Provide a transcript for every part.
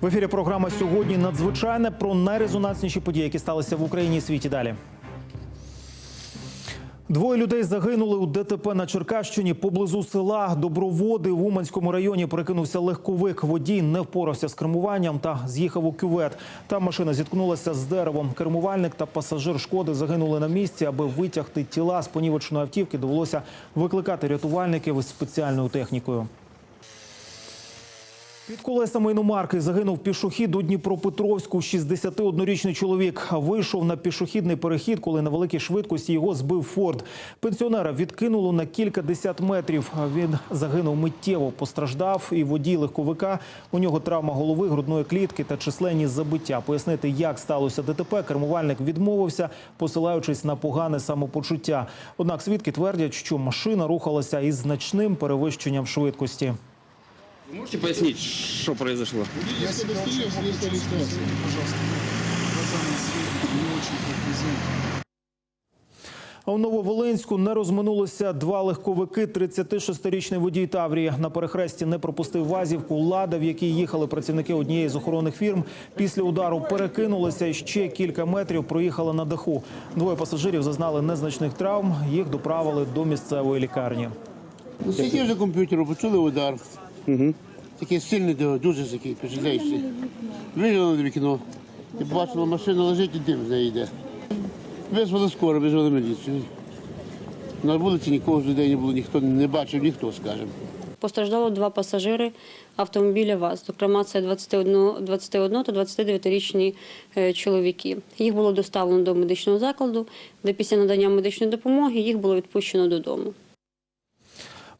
В ефірі програма сьогодні надзвичайне про найрезонансніші події, які сталися в Україні і світі. Далі. Двоє людей загинули у ДТП на Черкащині поблизу села Доброводи в Уманському районі. Перекинувся легковик. Водій не впорався з кермуванням та з'їхав у кювет. Там машина зіткнулася з деревом. Кермувальник та пасажир шкоди загинули на місці. Аби витягти тіла з понівеченої автівки, довелося викликати рятувальників із спеціальною технікою. Під колесами іномарки загинув пішохід у Дніпропетровську. 61-річний чоловік вийшов на пішохідний перехід, коли на великій швидкості його збив Форд. Пенсіонера відкинуло на кілька десят метрів. Він загинув миттєво, постраждав і водій легковика. У нього травма голови, грудної клітки та численні забиття. Пояснити, як сталося ДТП, кермувальник відмовився, посилаючись на погане самопочуття. Однак свідки твердять, що машина рухалася із значним перевищенням швидкості. Вы можете пояснить, что произошло? Я себя очень пожалуйста. Глазами свет не очень как А у Нововолинську не розминулися два легковики. 36-річний водій Таврії на перехресті не пропустив вазівку. Лада, в якій їхали працівники однієї з охоронних фірм, після удару перекинулися і ще кілька метрів проїхали на даху. Двоє пасажирів зазнали незначних травм. Їх доправили до місцевої лікарні. Ну, Сидів за комп'ютером, почули удар. Угу. Такий сильний, дуже такий, впечатляючий. Виглянули на вікно і бачила, машина лежить і дим з неї йде. Визвали скоро, визвали міліцію. На вулиці нікого з людей не було, ніхто не бачив, ніхто, скажімо. Постраждало два пасажири автомобіля ВАЗ. Зокрема, це 21, 21 та 29-річні е, чоловіки. Їх було доставлено до медичного закладу, де після надання медичної допомоги їх було відпущено додому.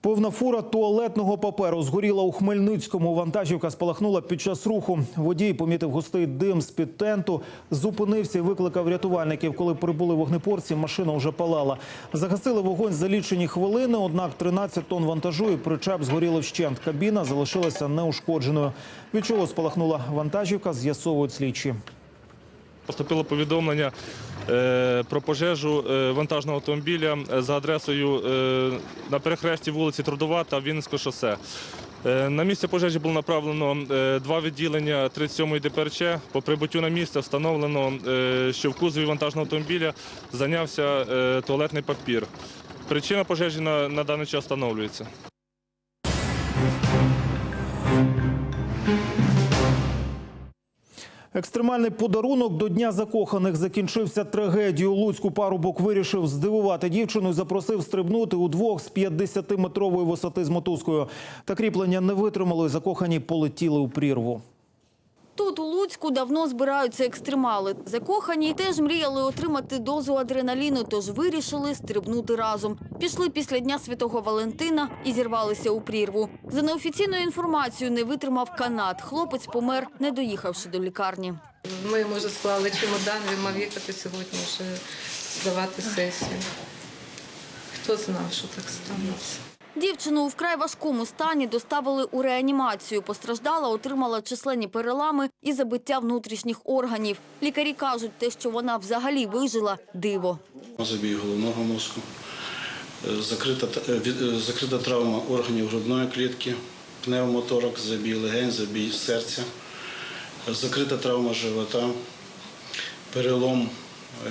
Повна фура туалетного паперу згоріла у Хмельницькому. Вантажівка спалахнула під час руху. Водій помітив густий дим з під тенту, зупинився і викликав рятувальників. Коли прибули вогнепорці, машина вже палала. Загасили вогонь за лічені хвилини. Однак 13 тонн вантажу і причеп згоріли вщент. Кабіна залишилася неушкодженою. Від чого спалахнула вантажівка, з'ясовують слідчі. Поступило повідомлення е, про пожежу е, вантажного автомобіля е, за адресою на перехресті вулиці Трудова та Вінницького шосе. На місце пожежі було направлено два відділення 37-ї ДПРЧ. По прибуттю на місце встановлено, що в кузові вантажного автомобіля зайнявся туалетний папір. Причина пожежі на даний час встановлюється. Екстремальний подарунок до Дня закоханих закінчився трагедією. Луцьку парубок вирішив здивувати дівчину і запросив стрибнути удвох з 50-метрової висоти з мотузкою. Та кріплення не витримало і закохані полетіли у прірву. Тут у Луцьку давно збираються екстремали. Закохані теж мріяли отримати дозу адреналіну, тож вирішили стрибнути разом. Пішли після Дня Святого Валентина і зірвалися у прірву. За неофіційною інформацією, не витримав канат. Хлопець помер, не доїхавши до лікарні. Ми вже склали чемодан, він мав їхати сьогодні вже здавати сесію. Хто знав, що так станеться? Дівчину у вкрай важкому стані доставили у реанімацію. Постраждала, отримала численні перелами і забиття внутрішніх органів. Лікарі кажуть, те, що вона взагалі вижила – диво. забій головного мозку, е, закрита, е, е, закрита травма органів грудної клітки, пневмоторакс, забій легень, забій серця, закрита травма живота, перелом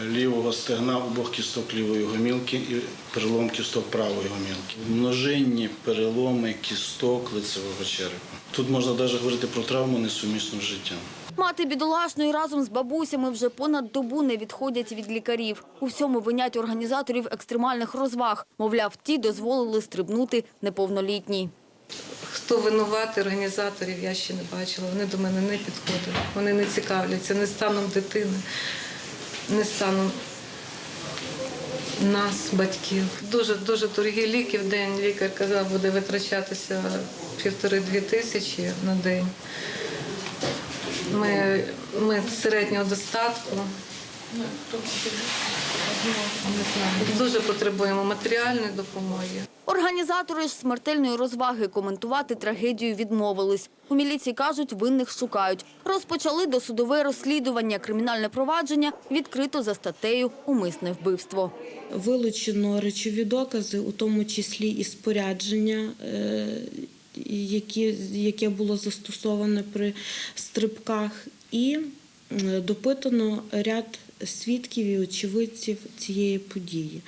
лівого стегна обох кісток лівої гомілки і перелом кісток правої гомілки. Множинні переломи кісток лицевого черепа. Тут можна навіть говорити про травму несумісну з життям. Мати бідолашної разом з бабусями вже понад добу не відходять від лікарів. У всьому винять організаторів екстремальних розваг. Мовляв, ті дозволили стрибнути неповнолітній. Хто винуватий організаторів, я ще не бачила. Вони до мене не підходили. Вони не цікавляться не станом дитини, не стану нас, батьків. Дуже дуже дорогі ліки в день. Лікар казав, буде витрачатися півтори-дві тисячі на день. Ми, ми середнього достатку. Дуже потребуємо матеріальної допомоги. Організатори ж смертельної розваги коментувати трагедію відмовились. У міліції кажуть, винних шукають. Розпочали досудове розслідування. Кримінальне провадження відкрито за статтею «Умисне вбивство». Вилучено речові докази, у тому числі і спорядження, е, які, яке було застосоване при стрибках, і допитано ряд свідків і очевидців цієї події.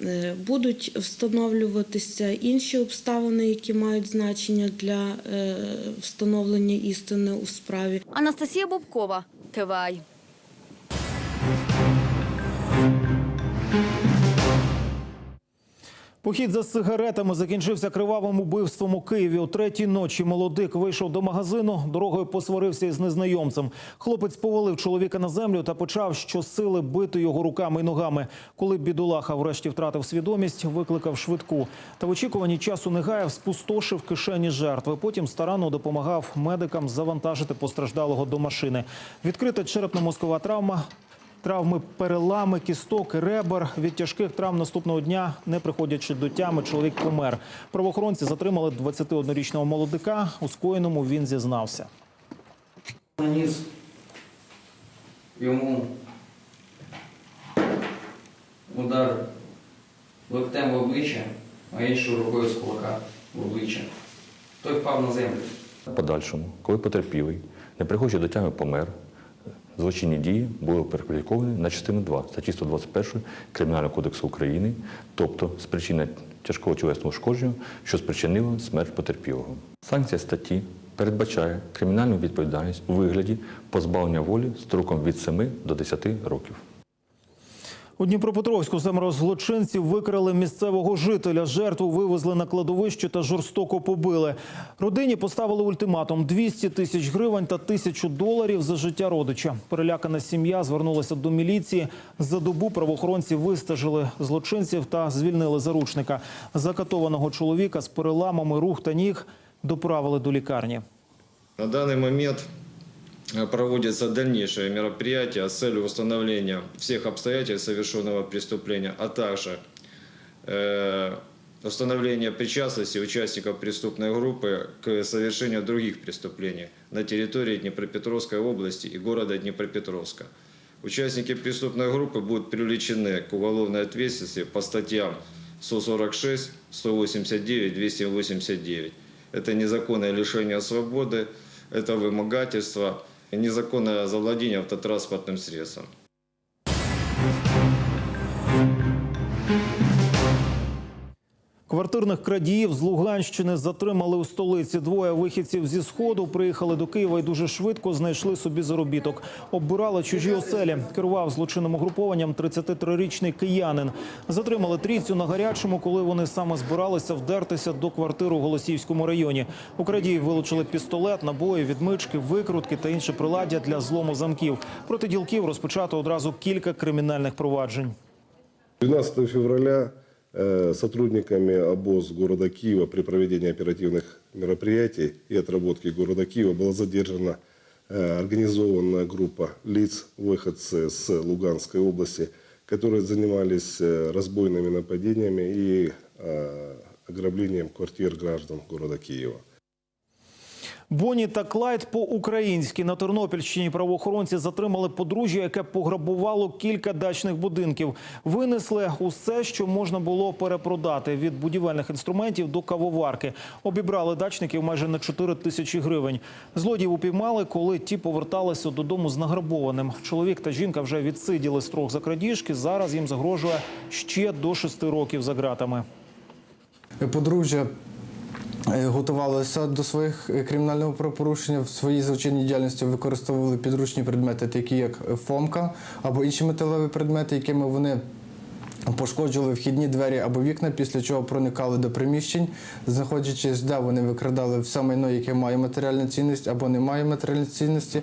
Е, Будуть встановлюватися інші обставини, які мають значення для е, встановлення істини у справі. Анастасія Бобкова, ТВАЙ. Похід за сигаретами закінчився кривавим убивством у Києві. О третій ночі молодик вийшов до магазину, дорогою посварився із незнайомцем. Хлопець повалив чоловіка на землю та почав щосили бити його руками і ногами. Коли бідолаха врешті втратив свідомість, викликав швидку. Та в очікуванні часу не гаяв, спустошив кишені жертви. Потім старанно допомагав медикам завантажити постраждалого до машини. Відкрита черепно-мозкова травма. Травми перелами, кісток, ребер. Від тяжких травм наступного дня, не приходячи до тями, чоловік помер. Правоохоронці затримали 21-річного молодика. У скоєному він зізнався. Наніс йому удар локтем в обличчя, а іншою рукою з кулака в обличчя. Той впав на землю. В подальшому, коли потерпілий, не приходячи до тями помер, злочинні дії були перекваліфіковані на частину 2 статті 121 Кримінального кодексу України, тобто спричинення тяжкого тілесного ушкодження, що спричинило смерть потерпілого. Санкція статті передбачає кримінальну відповідальність у вигляді позбавлення волі строком від 7 до 10 років. У Дніпропетровську семеро злочинців викрали місцевого жителя. Жертву вивезли на кладовище та жорстоко побили. Родині поставили ультиматум – 200 тисяч гривень та тисячу доларів за життя родича. Перелякана сім'я звернулася до міліції. За добу правоохоронці вистежили злочинців та звільнили заручника. Закатованого чоловіка з переламами рук та ніг доправили до лікарні. На данный момент проводятся дальнейшие мероприятия с целью установления всех обстоятельств совершенного преступления, а также э, установления причастности участников преступной группы к совершению других преступлений на территории Днепропетровской области и города Днепропетровска. Участники преступной группы будут привлечены к уголовной ответственности по статьям 146, 189, 289. Это незаконное лишение свободы, это вымогательство, незаконное завладение автотранспортным средством. Квартирних крадіїв з Луганщини затримали у столиці. Двоє вихідців зі сходу приїхали до Києва і дуже швидко знайшли собі заробіток. Оббирали чужі оселі. Керував злочинним угрупованням 33-річний киянин. Затримали трійцю на гарячому, коли вони саме збиралися вдертися до квартири у Голосіївському районі. У крадіїв вилучили пістолет, набої, відмички, викрутки та інше приладдя для злому замків. Проти ділків розпочато одразу кілька кримінальних проваджень. 12 февраля сотрудниками ОБОЗ города Киева при проведении оперативных мероприятий и отработки города Киева была задержана э, организованная группа лиц, выходцы с Луганской области, которые занимались э, разбойными нападениями и э, ограблением квартир граждан города Киева. Боні та Клайд по-українськи на Тернопільщині правоохоронці затримали подружжя, яке пограбувало кілька дачних будинків. Винесли усе, що можна було перепродати від будівельних інструментів до кавоварки. Обібрали дачників майже на 4 тисячі гривень. Злодіїв упіймали, коли ті поверталися додому з награбованим. Чоловік та жінка вже відсиділи строк за крадіжки. Зараз їм загрожує ще до 6 років за ґратами. Подружжя е, готувалося до своїх е, кримінального правопорушення в своїй злочинній діяльності використовували підручні предмети, такі як фомка або інші металеві предмети, якими вони пошкоджували вхідні двері або вікна, після чого проникали до приміщень, знаходячись, де вони викрадали все майно, яке має матеріальну цінність або не має матеріальної цінності.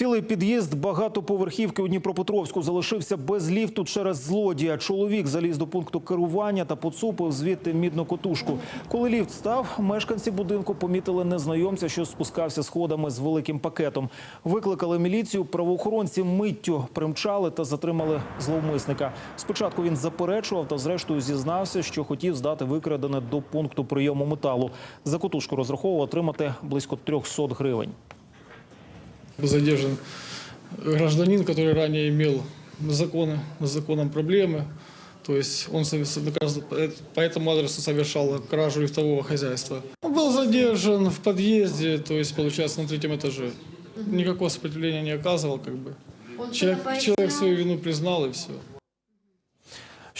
Цілий під'їзд багатоповерхівки у Дніпропетровську залишився без ліфту через злодія. Чоловік заліз до пункту керування та поцупив звідти мідну котушку. Коли ліфт став, мешканці будинку помітили незнайомця, що спускався сходами з великим пакетом. Викликали міліцію. Правоохоронці миттю примчали та затримали зловмисника. Спочатку він заперечував та зрештою зізнався, що хотів здати викрадене до пункту прийому металу. За котушку розраховував отримати близько 300 гривень. Задержан гражданин, который ранее имел законы, с законом проблемы. То есть он э, по этому адресу совершал кражу лифтового хозяйства. Он был задержан в подъезде, то есть, получается, на третьем этаже. Никакого сопротивления не оказывал, как бы. Человек, человек свою вину признал и все.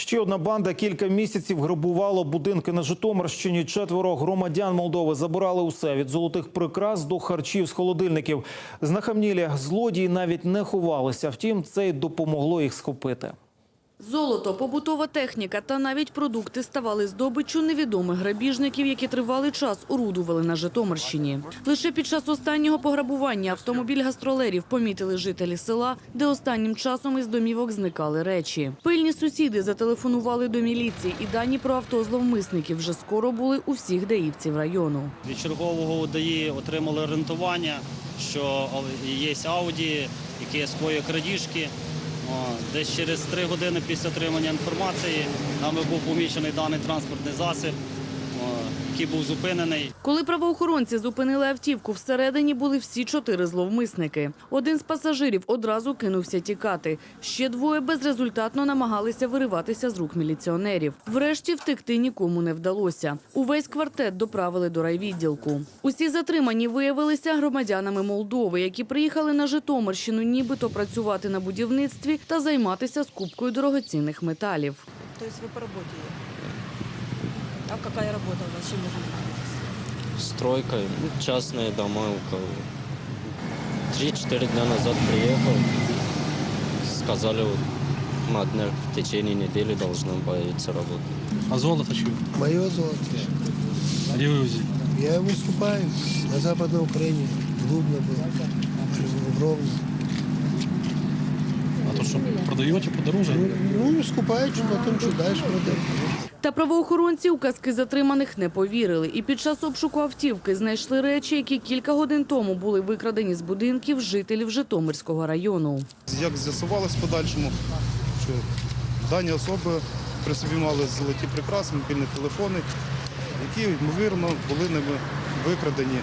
Ще одна банда кілька місяців грабувала будинки на Житомирщині. Четверо громадян Молдови забирали усе від золотих прикрас до харчів з холодильників. Знахамнілі злодії навіть не ховалися. Втім, це й допомогло їх схопити. Золото, побутова техніка та навіть продукти ставали здобиччю невідомих грабіжників, які тривалий час орудували на Житомирщині. Лише під час останнього пограбування автомобіль гастролерів помітили жителі села, де останнім часом із домівок зникали речі. Пильні сусіди зателефонували до міліції, і дані про авто зловмисників вже скоро були у всіх даївців району. Від чергового ДАІ отримали орієнтування, що є Ауді, яке скоює крадіжки. Десь через три години після отримання інформації нами був помічений даний транспортний засіб, який був зупинений. Коли правоохоронці зупинили автівку, всередині були всі чотири зловмисники. Один з пасажирів одразу кинувся тікати. Ще двоє безрезультатно намагалися вириватися з рук міліціонерів. Врешті втекти нікому не вдалося. Увесь квартет доправили до райвідділку. Усі затримані виявилися громадянами Молдови, які приїхали на Житомирщину нібито працювати на будівництві та займатися скупкою дорогоцінних металів. То есть вы по работе? А какая работа у вас? Чем вы занимаетесь? Стройка, ну, частные дома у кого. Три-четыре дня назад приехал. Сказали, вот, на днях в течение недели должна появиться работа. А золото чье? Мое золото. Где вы взяли? Я его скупаю на Западной Украине. В Дубно был, в Ровно. А то что, продаете подороже? Ну, скупаю, что потом что дальше продаю. Та правоохоронці у казки затриманих не повірили. І під час обшуку автівки знайшли речі, які кілька годин тому були викрадені з будинків жителів Житомирського району. Як з'ясувалось подальшому, що дані особи при собі мали золоті прикраси, мобільні телефони, які, ймовірно, були ними викрадені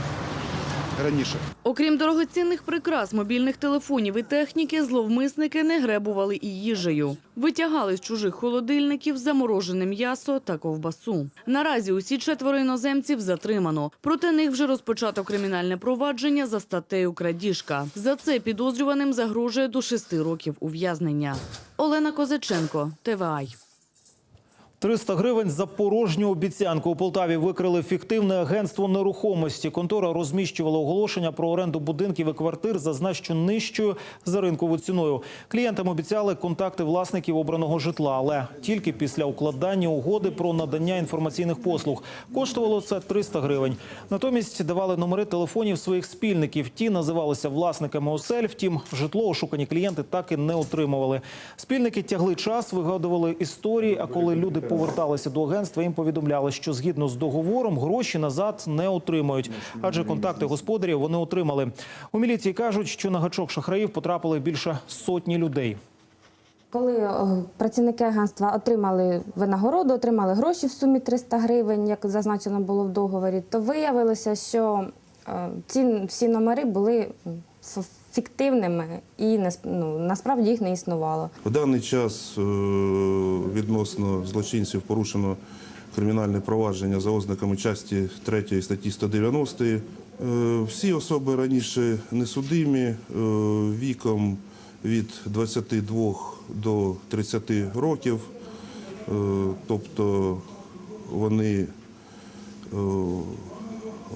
раніше. Окрім дорогоцінних прикрас, мобільних телефонів і техніки, зловмисники не гребували і їжею. Витягали з чужих холодильників заморожене м'ясо та ковбасу. Наразі усі четверо іноземців затримано. Проти них вже розпочато кримінальне провадження за статтею крадіжка. За це підозрюваним загрожує до шести років ув'язнення. Олена Козаченко, ТВАЙ. 300 гривень за порожню обіцянку. У Полтаві викрили фіктивне агентство нерухомості. Контора розміщувала оголошення про оренду будинків і квартир за значно нижчою за ринковою ціною. Клієнтам обіцяли контакти власників обраного житла, але тільки після укладання угоди про надання інформаційних послуг. Коштувало це 300 гривень. Натомість давали номери телефонів своїх спільників. Ті називалися власниками осель. Втім, житло ошукані клієнти так і не отримували. Спільники тягли час, вигадували історії. А коли люди поверталися до агентства, їм повідомляли, що згідно з договором гроші назад не отримають, адже контакти господарів вони отримали. У міліції кажуть, що на гачок шахраїв потрапили більше сотні людей. Коли е, працівники агентства отримали винагороду, отримали гроші в сумі 300 гривень, як зазначено було в договорі, то виявилося, що е, ці всі номери були фіктивними і ну, насправді їх не існувало. В даний час е, відносно злочинців порушено кримінальне провадження за ознаками часті 3 статті 190. Е, Всі особи раніше несудимі е, віком від 22 до 30 років, тобто вони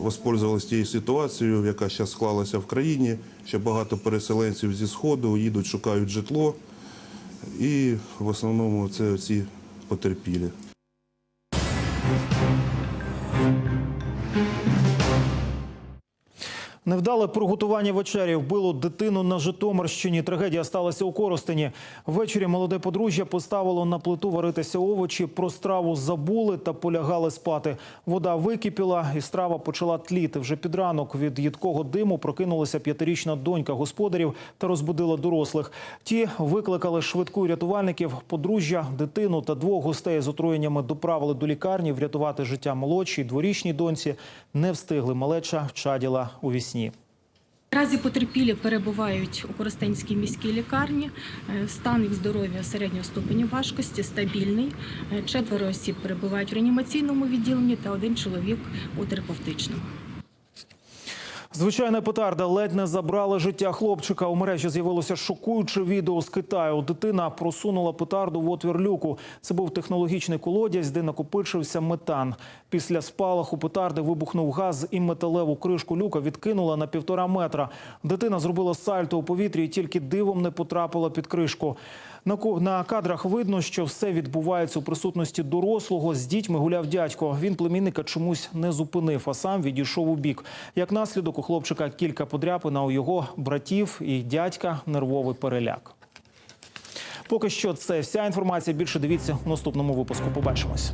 воспользувалися тією ситуацією, яка зараз склалася в країні, що багато переселенців зі Сходу їдуть, шукають житло. І в основному це ці потерпілі. Невдале приготування вечері вбило дитину на Житомирщині. Трагедія сталася у Коростені. Ввечері молоде подружжя поставило на плиту варитися овочі. Про страву забули та полягали спати. Вода википіла і страва почала тліти. Вже під ранок від їдкого диму прокинулася п'ятирічна донька господарів та розбудила дорослих. Ті викликали швидку рятувальників. Подружжя, дитину та двох гостей з отруєннями доправили до лікарні. Врятувати життя молодшій дворічній доньці не встигли. Малеча вчаділа у вісні. Наразі потерпілі перебувають у Коростенській міській лікарні. Е, Стан їх здоров'я середнього ступеню важкості стабільний. Е, Четверо осіб перебувають в реанімаційному відділенні та один чоловік у терапевтичному. Звичайна петарда ледь не забрала життя хлопчика. У мережі з'явилося шокуюче відео з Китаю. Дитина просунула петарду в отвір люку. Це був технологічний колодязь, де накопичився метан. Після спалаху петарди вибухнув газ і металеву кришку люка відкинула на півтора метра. Дитина зробила сальто у повітрі і тільки дивом не потрапила під кришку. На кадрах видно, що все відбувається у присутності дорослого. З дітьми гуляв дядько. Він племінника чомусь не зупинив, а сам відійшов у бік. Як наслідок, у хлопчика кілька подряпин, а у його братів і дядька нервовий переляк. Поки що це вся інформація. Більше дивіться в наступному випуску. Побачимось.